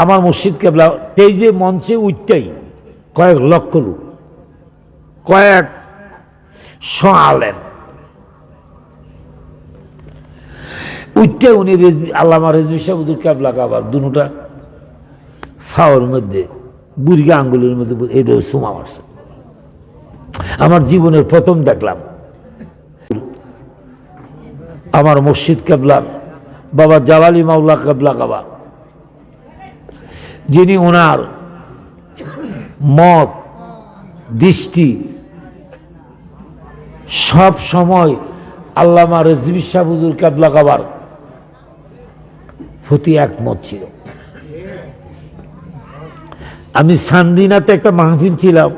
আমার মসজিদ কেবলা যে মঞ্চে উঠতেই কয়েক লক্ষ লোক, কয়েক আলেম উঠতে উনি রেজবি, আল্লামা রেজবি সাহুদুর কেবলা কাবার দুটা ফাওয়ার মধ্যে, বুড়িগা আঙ্গুলের মধ্যে এটা সুমা মারছে। আমার জীবনের প্রথম দেখলাম। আমার মসজিদ কেবলার বাবা জালালি মাওলা কেবলা কাবা। যিনি ওনার মত, দৃষ্টি, সব সময় আল্লামা রেজবি সাহুদুর কেবলা কাবার প্রতি একমত ছিল। আমি সান্দিনাতে একটা মাহফিল ছিলাম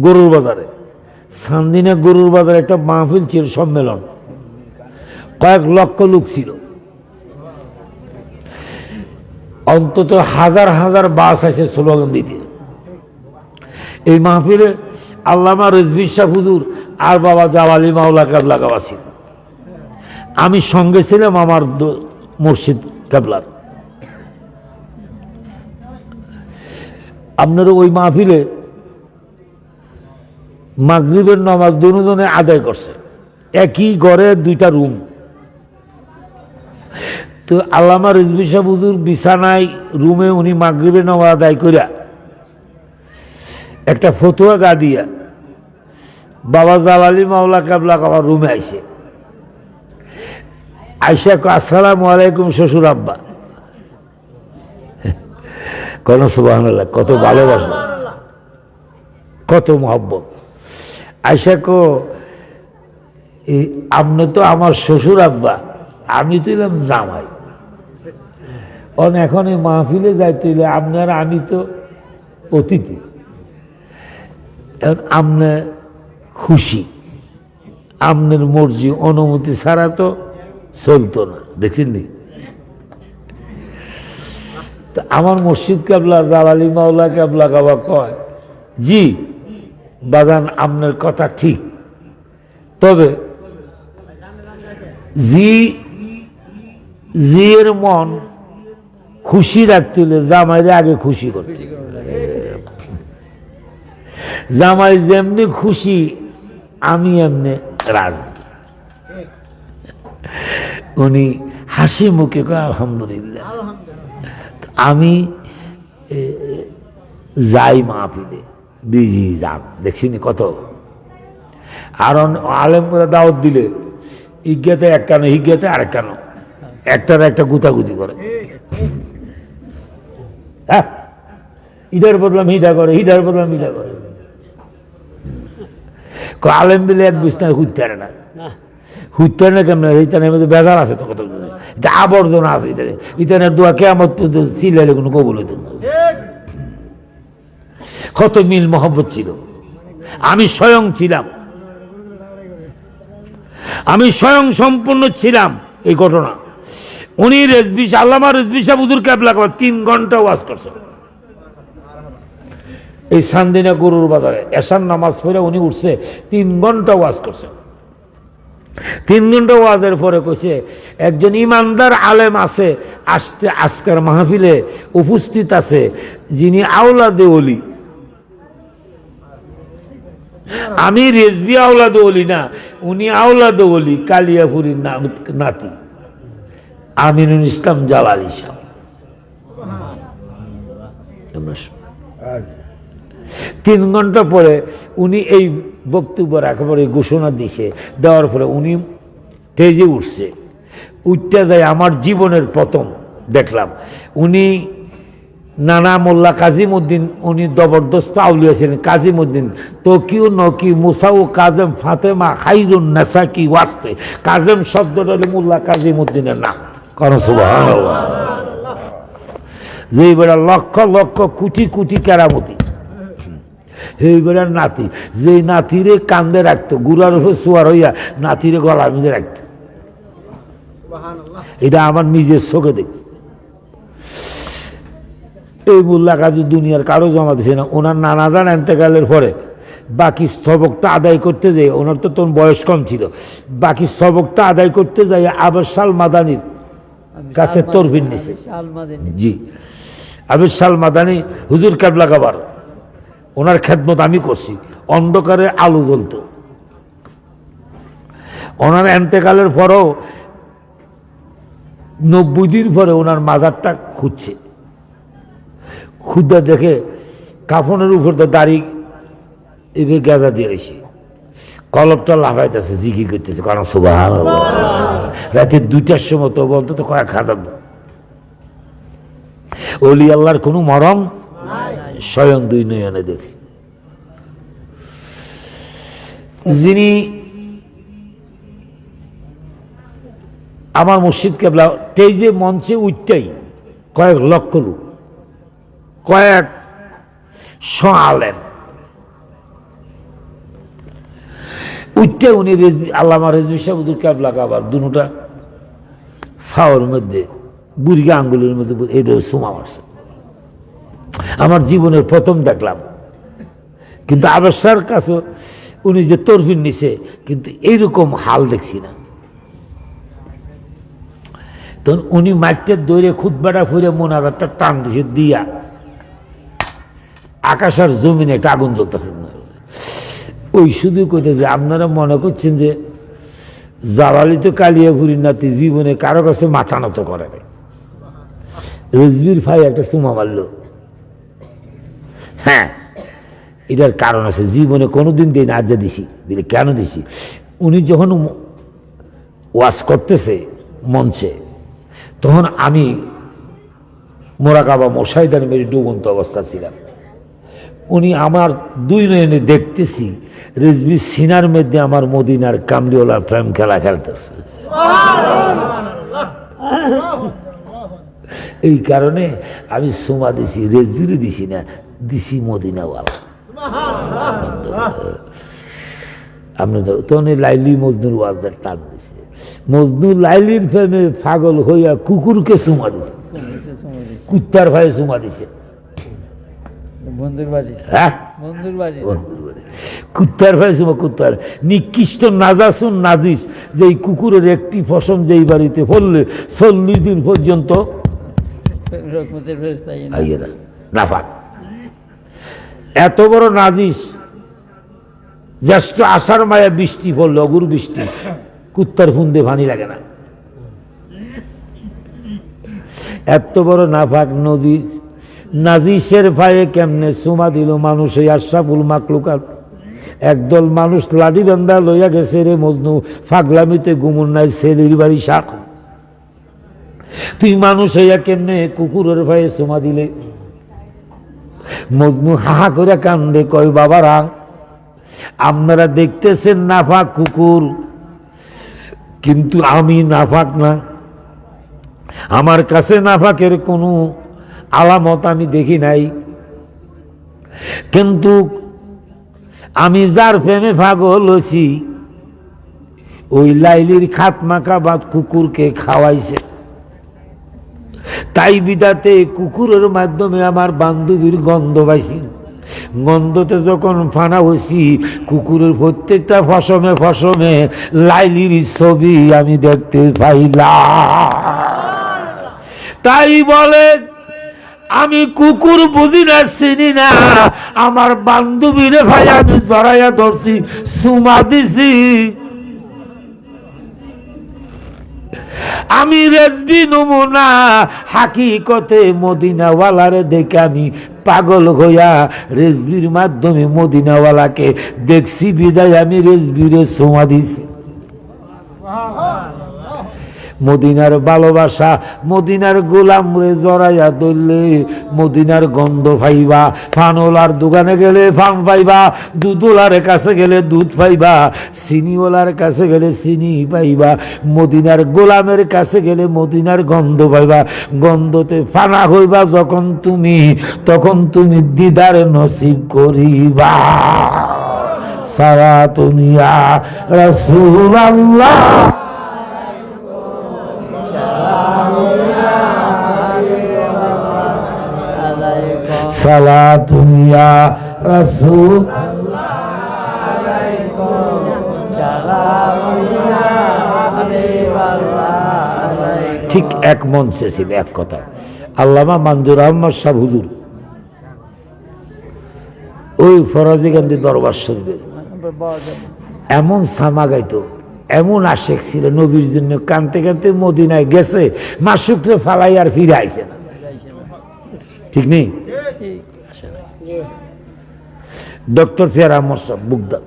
গরুর বাজারে। সান্দিনা গরুর বাজারে একটা মাহফিল ছিল সম্মেলন। কয়েক লক্ষ লোক ছিল। অন্তত হাজার হাজার বাস আছে স্লোগান দিতে। এই মাহফিলে আল্লামা রেজবি শাহ হুজুর আর বাবা জাওয়ালি মাওলা কাবলা কাবা ছিল। আমি সঙ্গে ছিলাম আমার মসজিদ কাবলার। আপনার ওই মাহফিলে মাগরিবের নামাজ দুজনে আদায় করছে। একই ঘরে দুইটা রুম। তো আল্লামা রিজবি সাহেব হুজুর বিছানায় রুমে উনি মাগরিবের নামাজ আদায় করিয়া একটা ফতুয়া গা দিয়া বাবা জালালি মাওলা কাবলা আমার রুমে আইসে। আইসা আসসালামু আলাইকুম শ্বশুর আব্বা। কোন সুবাহ কত ভালোবাসা, কত মহব্বত। আইসা কো আপনি তো আমার শ্বশুর আব্বা, আমি তো এলাম জামাই। অন এখন এই মাহফিলে যাইতে হইলে আপনার আমি তো অতিথি। এখন আপনি খুশি। আপনার মর্জি, অনুমতি ছাড়া তো চলতো না। দেখছেন নি? আমার মসজিদ কাবলা, জালালি মাওলা কাবলা কাবা কয়, জি বাগান আপনার কথা ঠিক। তবে জি জিয়ের মন খুশি রাখতে হলে জামাইরে আগে খুশি করতে জামাই যেমনি খুশি, আমি এমনি রাজি। উনি হাসি মুখে কয়, আলহামদুলিল্লাহ। আমি যাই মাহফিলে, বিজি যান, দেখছিনি কত। আর অন- আলেম করে দাওয়াত দিলে ইজ্ঞাতে এক কানো হিজ্ঞাতে আরেক কানো একটার একটা গুতাগুতি করে। হ্যাঁ। ইটার বদলাম হিটা করে হিটার বদলাম হিদা করে। ক আলেম দিলে এক বিছনায় হুইতে পারে না। হুইতে পারে না কেমন? ইতানের মধ্যে বেজার আছে তো কত এটা আবর্জনা আছে ইতানে ইতানের দোয়া কেমন সিলাইলে কোনো কবুল হইত না। কত মিল মহব্বত ছিল। আমি স্বয়ং ছিলাম। আমি স্বয়ং সম্পূর্ণ ছিলাম এই ঘটনা। উনি রেজবি আল্লামা রেজবি সাহেব হুজুর ক্যাবলা করে তিন ঘণ্টা ওয়াজ করছে। এই সান্দিনা গরুর বাজারে এসার নামাজ পড়ে উনি উঠছে, তিন ঘণ্টা ওয়াজ করছে। তিন ঘণ্টা ওয়াজের পরে কইছে, একজন ইমানদার আলেম আছে, আসতে আজকের মাহফিলে উপস্থিত আছে, যিনি আওলা অলি আমি রেজবি আওলাদ অলি না, উনি আওলা অলি কালিয়াপুরীর নাতি। আমিনুল ইসলাম জালালি সাহ তিন ঘণ্টা পরে উনি এই বক্তব্য একেবারে ঘোষণা দিছে, দেওয়ার পরে উনি তেজে উঠছে। উঠতে যায় আমার জীবনের প্রথম দেখলাম। উনি নানা মোল্লা কাজিমুদ্দিন উনি জবরদস্ত আউলিয়া ছিলেন কাজিমুদ্দিন তকিও নকি মুসাউ কাজেম ফাতেমা খাইরুন নাসাকি ওয়াস্তে কাজেম শব্দটা হলো মোল্লা কাজিমুদ্দিনের নাম। কারণ যে বেড়া লক্ষ লক্ষ কোটি কোটি কেরামতি। এই বেড়ার নাতি যে নাতিরে কান্দে রাখতো গুড়ার উপর শোয়ার হইয়া নাতিরে গলা মধ্যে রাখতো। এটা আমার নিজের চোখে দেখছি। এই মোল্লা কাজী দুনিয়ার কারও জমা দিছে না। ওনার নানা জান এন্তেকালের পরে বাকি সবকটা আদায় করতে যাই ওনার তো তখন বয়স কম ছিল বাকি সবকটা আদায় করতে যাই আবার সাল মাদানির কাছে তরফিন নিছে। জি। আবির সাল মাদানি হুজুর ক্যাবলা গাবার। ওনার খেদমত আমি করছি। অন্ধকারে আলু জ্বলতো। ওনার এন্তেকালের পরেও নব্বই দিন পরে ওনার মাজারটা খুঁজছে। খুদ্া দেখে কাফনের উপর তো দাড়ি এবার গাঁজা দিয়ে রয়েছে। কলপটা লাফাইতেছে জিকির করতেছে কারণ সুবাহ রাতে দুইটার সময় তো বলতো, তো কয়েক হাজার অলি আল্লাহর কোনো মরম স্বয়ং দুই নয়নে দেখছি। যিনি আমার মসজিদ কেবলা তেজে মঞ্চে উঠতেই কয়েক লক্ষ লোক, কয়েক শ আলেন উঠতে উনি রেজবি আল্লামা রেজবি সাহুদুর ক্যাবলা কাবার দুটা ফাওয়ার মধ্যে, বুড়িগা আঙ্গুলের মধ্যে এটা সুমা মারছে। আমার জীবনের প্রথম দেখলাম। কিন্তু আবেশার কাছে উনি যে তরফিন নিছে, কিন্তু এইরকম হাল দেখছি না। তখন উনি মাইকটা দৌড়ে খুদবাটা ফুরে মোনারাতটা টান দিছে, দিয়া। আকাশ আর জমিনে একটা আগুন জ্বলতেছে ওই শুধু কইতে যে আপনারা মনে করছেন যে জালালি তো কালিয়া কালিয়াপুরীর নাতি, জীবনে কারও কাছে মাথা নত করে নাই। রেজবির ভাই একটা চুমা মারল। হ্যাঁ এটার কারণ আছে, জীবনে কোনোদিন দিন দিন আজ্জা দিছি। দিলে কেন দিছি? উনি যখন ওয়াশ করতেছে মঞ্চে, তখন আমি মোরাকাবা মশাইদার মেরে ডুবন্ত অবস্থা ছিলাম। উনি আমার দুই নয়নে দেখতেছি। রেজবি সিনার মধ্যে আমার মদিনার কামলিওয়ালা প্রেম খেলা খেলতেছে। এই কারণে আমি সোমা দিছি রেজবিরও দিছি না, দিছি মদিনাওয়ালা। আপনি তখন লাইলি মজনুর ওয়াজদার টান দিছে। মজনু লাইলির প্রেমে পাগল হইয়া কুকুরকে সুমা দিছে। কুত্তার ভাই সুমা দিছে। বন্ধুর বাড়ি। হ্যাঁ? বন্ধুর বাড়ি। কুত্তার কুত্তার। নিকৃষ্ট নাজাসুন নাজিস যে এই কুকুরের একটি ফসম যেই বাড়িতে ফললে চল্লিশ দিন পর্যন্ত নাফাক এত বড় নাজিস জ্যেষ্ঠ আষাঢ় মায়া বৃষ্টি পড়ল অগুর বৃষ্টি কুত্তার ফুন্দে ভানি লাগে না। এত বড় নাফাক নদী নাজিসের ভাইয়ে কেমনে সুমা দিল মানুষ এই আশাফুল মাকলুকার একদল মানুষ লাডি বান্ধা লইয়া গেছে রে মজনু, ফাগলামিতে গুমুর নাই সেলির বাড়ি শাক। তুই মানুষ হইয়া কেমনে কুকুরের ভাইয়ে সুমা দিলে? মজনু হাহা করে কান্দে, কয়, বাবারা, আপনারা দেখতেছেন নাফাক কুকুর, কিন্তু আমি নাফাক না। আমার কাছে নাফাকের কোনো আলামত আমি দেখি নাই। কিন্তু আমি যার প্রেমে পাগল হছি ওই লাইলির খাত মাখা বা কুকুরকে খাওয়াইছে। তাই বিদাতে কুকুরের মাধ্যমে আমার বান্ধবীর গন্ধ পাইছি। গন্ধতে যখন ফানা হয়েছি, কুকুরের প্রত্যেকটা ফসমে ফসমে লাইলির ছবি আমি দেখতে পাইলাম। তাই বলে আমি কুকুর বুঝি না, চিনি না। আমার বান্ধবীরে ভাই, আমি জড়াইয়া ধরছি, সুমা দিছি। আমি রেজবি নমুনা, হাকিকতে মদিনাওয়ালারে দেখে আমি পাগল হইয়া রেজবির মাধ্যমে মদিনাওয়ালাকে দেখছি, বিদায় আমি রেজবিরে সোমা দিছি। মদিনার ভালোবাসা, মদিনার গোলাম রে জড়াইয়া ধরলে, মদিনার গন্ধ পাইবা, ফানওয়ালার দোকানে গেলে ফান পাইবা, দুধওয়ালার কাছে গেলে দুধ পাইবা, চিনিওয়ালার কাছে গেলে চিনি পাইবা, মদিনার গোলামের কাছে গেলে মদিনার গন্ধ পাইবা, গন্ধতে ফানা হইবা যখন তুমি, তখন তুমি দিদার নসিব করিবা। সারা দুনিয়া রসুল আল্লাহ ঠিক এক মঞ্চে ছিল এক কথা আল্লামা মানজুর আহমদ সাহ হুজুর। ওই ফরাজি গান্ধী দরবার শরীফে এমন সামা গাইতো, এমন আশেক ছিল, নবীর জন্য কানতে কানতে মদিনায় গেছে, মাসুকরে ফালাই আর ফিরে আইছে ঠিক নেই? ডক্টর ফিয়ার আহমদ সাহ বুকদা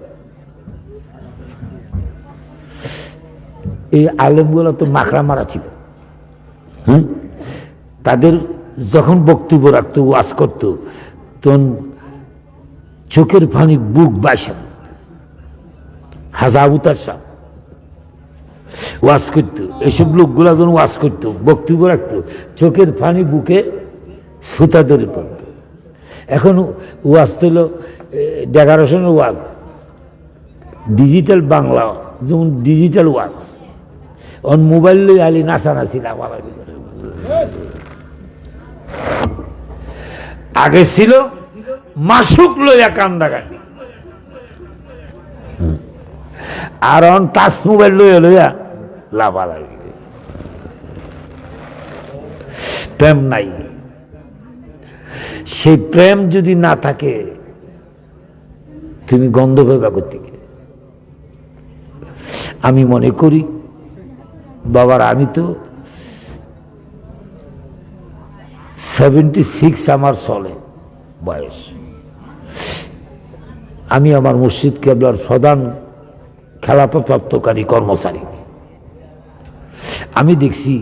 এই আলেমগুলো তো মাখরা মারা ছিল। হুম? তাদের যখন বক্তব্য রাখতো, ওয়াজ করতো, তখন চোখের ফানি বুক বাইসা হাজাবুতার সাহ ওয়াজ করতো, এসব লোকগুলা যখন ওয়াজ করতো, বক্তব্য রাখতো, চোখের ফানি বুকে সুতাদের পড়তো এখন ওয়াজ তো হলো ডেকারেশনের ওয়াজ। ডিজিটাল বাংলা, যেমন ডিজিটাল ওয়াজ। অন মোবাইল লই আলি নাচানাচি লাফালাফি করে আগে ছিল মাসুক লইয়া কান্দাকাটি। আর অন টাচ মোবাইল লইয়া লইয়া লাফালাফি। করে। প্রেম নাই। সেই প্রেম যদি না থাকে, তুমি গন্ধ পাইবা থেকে। আমি মনে করি, বাবার আমি তো সেভেন্টি সিক্স আমার চলে বয়স। আমি আমার মসজিদ কেবলার প্রধান খেলাপ্রাপ্তকারী কর্মচারী। আমি দেখছি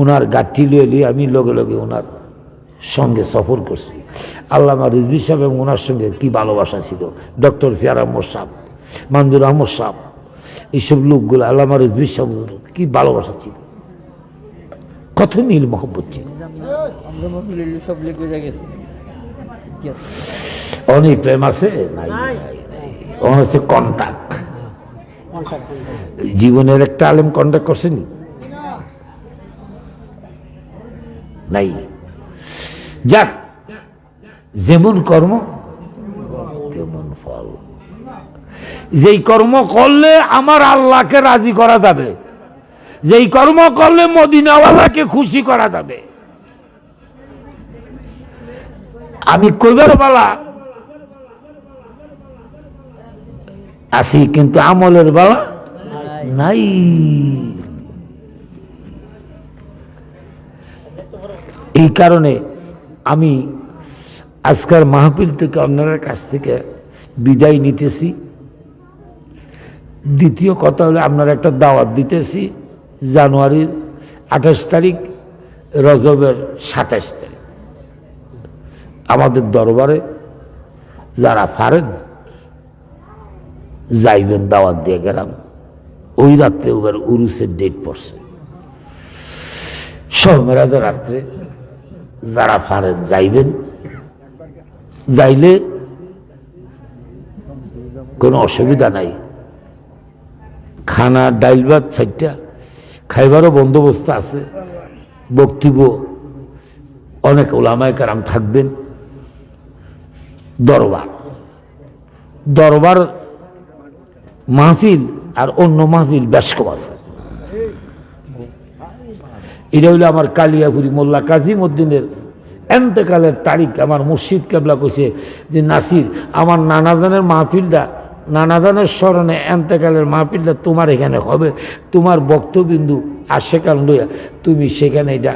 ওনার গাঠি লিয়ে আমি লগে লগে ওনার সঙ্গে সফর করছি। আল্লামা রিজবি সাহেব এবং ওনার সঙ্গে কি ভালোবাসা ছিল? ডক্টর ফিয়ার আহমদ সাহ মানজুর আহমদ সাহ এইসব লোকগুলো, আল্লামা রিজবি সাহেব, কি ভালোবাসা ছিল? কত মিল মহব্বত ছিল? অনেক প্রেম আছে? হচ্ছে কন্টাক্ট জীবনের একটা আলেম কন্ট্যাক্ট করছেন? নাই। যাক, যেমন কর্ম, তেমন ফল। যেই কর্ম করলে আমার আল্লাহকে রাজি করা যাবে, যেই কর্ম করলে মদিনাওয়ালাকে খুশি করা যাবে। আমি কইবার বালা আছি, কিন্তু আমলের বালা নাই। এই কারণে আমি আজকের মাহফিল থেকে অন্যের কাছ থেকে বিদায় নিতেছি। দ্বিতীয় কথা হলো আপনার একটা দাওয়াত দিতেছি, জানুয়ারির আঠাশ তারিখ, রজবের সাতাশ তারিখ। আমাদের দরবারে যারা পারেন, যাইবেন দাওয়াত দিয়ে গেলাম। ওই রাত্রে ওবার উরুসের ডেট পড়ছে। সহমেরাজের রাত্রে যারা পারেন যাইবেন, যাইলে কোনো অসুবিধা নাই। খানা, ডাইল ভাত চারটা, খাইবারও বন্দোবস্ত আছে, বক্তব্য। অনেক ওলামায় কারাম থাকবেন। দরবার। দরবার মাহফিল আর অন্য মাহফিল বেশ কম আছে। এটা হইল আমার কালিয়াপুরি মোল্লা কাজিম উদ্দিনের এন্তেকালের তারিখ। আমার মুর্শিদ কেবলা কইছে যে, নাসির, আমার নানাজানের মাহফিলটা, নানাজানের স্মরণে এন্তেকালের মাহফিলটা তোমার এখানে হবে। তোমার বক্তবিন্দু আর সেখান লইয়া তুমি সেখানে এটা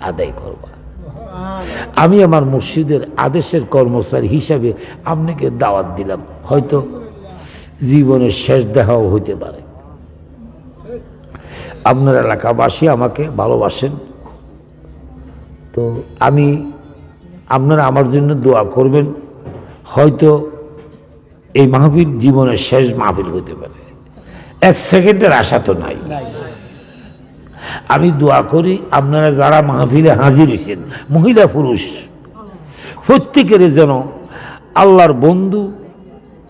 আদায় করবা। আমি আমার মসজিদের আদেশের কর্মচারী হিসাবে আপনাকে দাওয়াত দিলাম। হয়তো জীবনের শেষ দেখাও হইতে পারে। আপনার এলাকাবাসী আমাকে ভালোবাসেন। তো আমি আপনারা আমার জন্য দোয়া করবেন। হয়তো এই মাহফিল জীবনের শেষ মাহফিল হতে পারে। এক সেকেন্ডের আশা তো নাই। আমি দোয়া করি আপনারা যারা মাহফিলে হাজির হয়েছেন, মহিলা পুরুষ, প্রত্যেকের যেন আল্লাহর বন্ধু,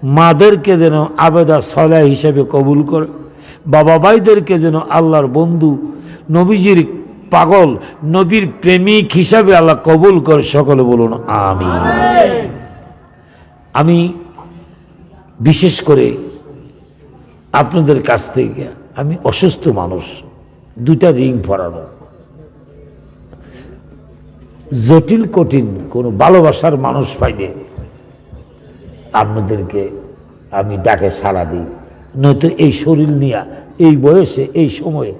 মাদেরকে যেন আবেদা সলা হিসেবে কবুল করে। বাবা ভাইদেরকে যেন আল্লাহর বন্ধু, নবীজির পাগল, নবীর প্রেমিক হিসাবে আল্লাহ কবুল করে সকলে বলুন আমি আমি বিশেষ করে আপনাদের কাছ থেকে, আমি অসুস্থ মানুষ দুটা রিং পরানো। জটিল, কঠিন, কোনো ভালোবাসার মানুষ পাইলে আপনাদেরকে আমি ডাকে সাড়া দিই। নয়তো এই শরীর নিয়ে, এই বয়সে, এই সময়ে,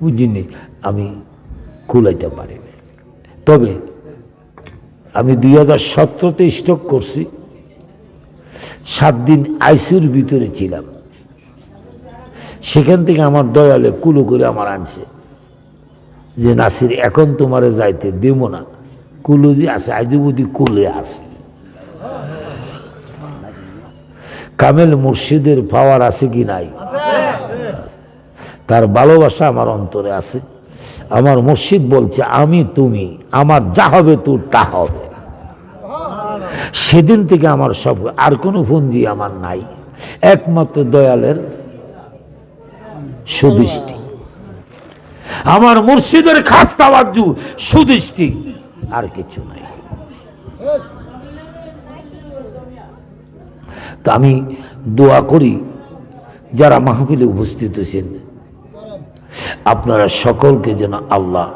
বুঝিনি, আমি কুলাইতে পারি তবে আমি দুই হাজার সতেরোতে স্টক করছি, সাত দিন আইসিউর ভিতরে ছিলাম। সেখান থেকে আমার দয়ালে কুলো করে আমার আনছে, যে, নাসির, এখন তোমারে যাইতে দেব না। কুলো যে আছে আজুবুদি কুলে আছে। কামেল মুর্শিদের পাওয়ার আছে কি নাই? তার ভালোবাসা আমার অন্তরে আছে। আমার মুর্শিদ বলছে, আমি তুমি, আমার যা হবে তোর তা হবে। সেদিন থেকে আমার সব, আর কোনো ফন্জি আমার নাই। একমাত্র দয়ালের সুদৃষ্টি। আমার মুর্শিদের খাস্তা বাজু সুদৃষ্টি। আর কিছু নাই। তো আমি দোয়া করি, যারা মাহফিলে উপস্থিত হয়েছেন, আপনারা সকলকে যেন আল্লাহ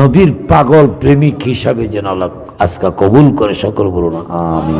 নবীর পাগল প্রেমিক হিসাবে যেন আল্লাহ আজকা কবুল করে সকল বলুন আমি